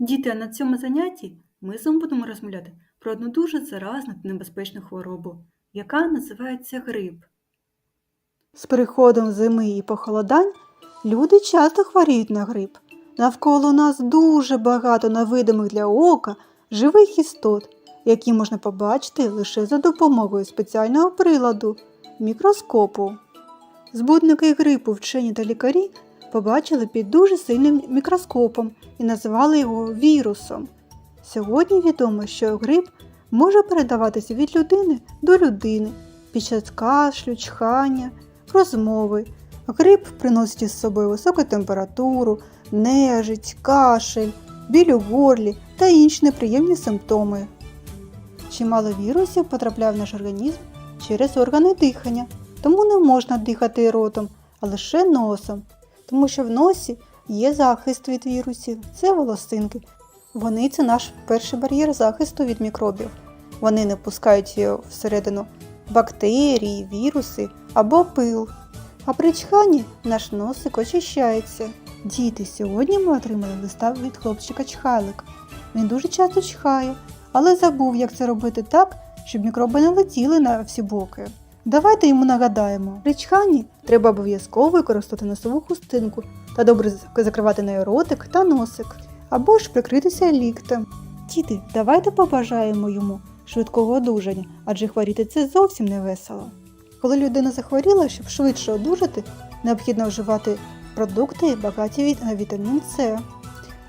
Діти, а на цьому занятті ми з вами будемо розмовляти про одну дуже заразну та небезпечну хворобу, яка називається грип. З приходом зими і похолодань люди часто хворіють на грип. Навколо нас дуже багато невидимих для ока живих істот, які можна побачити лише за допомогою спеціального приладу мікроскопу. Збудники грипу вчені та лікарі побачили під дуже сильним мікроскопом і називали його вірусом. Сьогодні відомо, що грип може передаватися від людини до людини під час кашлю, чхання, розмови. Грип приносить із собою високу температуру, нежить, кашель, біль у горлі та інші неприємні симптоми. Чимало вірусів потрапляє в наш організм через органи дихання, тому не можна дихати ротом, а лише носом, тому що в носі є захист від вірусів, це волосинки. Вони це наш перший бар'єр захисту від мікробів. Вони не пускають всередину бактерії, віруси або пил. А при чханні наш носик очищається. Діти, сьогодні ми отримали листа від хлопчика чхайлик. Він дуже часто чхає, але забув, як це робити так, щоб мікроби не летіли на всі боки. Давайте йому нагадаємо. При чханні треба обов'язково використати носову хустинку та добре закривати нею ротик та носик, або ж прикритися ліктем. Діти, давайте побажаємо йому швидкого одужання, адже хворіти це зовсім не весело. Коли людина захворіла, щоб швидше одужати, необхідно вживати продукти, багаті на вітамін С.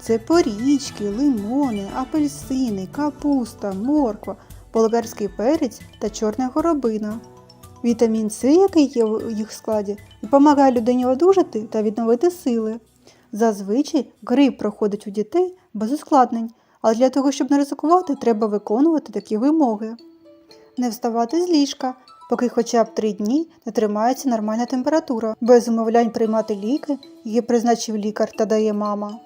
Це порічки, лимони, апельсини, капуста, морква, болгарський перець та чорна горобина. Вітамін С, який є в їх складі, допомагає людині одужати та відновити сили. Зазвичай грип проходить у дітей без ускладнень, але для того, щоб не ризикувати, треба виконувати такі вимоги. Не вставати з ліжка, поки хоча б три дні не тримається нормальна температура, без умовлянь приймати ліки, які призначив лікар та дає мама.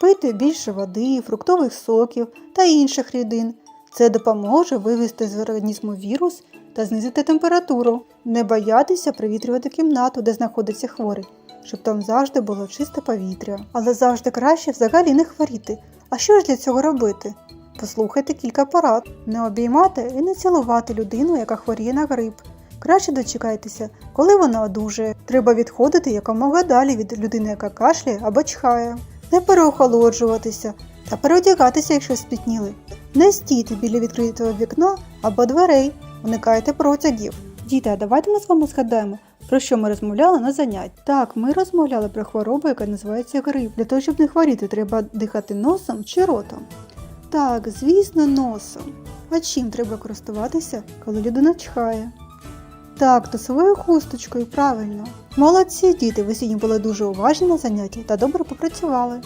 Пити більше води, фруктових соків та інших рідин. Це допоможе вивести з організму вірус та знизити температуру. Не боятися привітрювати кімнату, де знаходиться хворий, щоб там завжди було чисте повітря. Але завжди краще взагалі не хворіти. А що ж для цього робити? Послухайте кілька порад. Не обіймати і не цілувати людину, яка хворіє на грип. Краще дочекайтеся, коли вона одужає. Треба відходити якомога далі від людини, яка кашляє або чхає. Не переохолоджуватися та переодягатися, якщо спітніли. Не стійте біля відкритого вікна або дверей, уникайте протягів. Діти, а давайте ми з вами згадаємо, про що ми розмовляли на занять. Так, ми розмовляли про хворобу, яка називається грип. Для того, щоб не хворіти, треба дихати носом чи ротом. Так, звісно, носом. А чим треба користуватися, коли людина чхає? Так, то своєю хусточкою, правильно. Молодці діти, ви сьогодні були дуже уважні на занятті та добре попрацювали.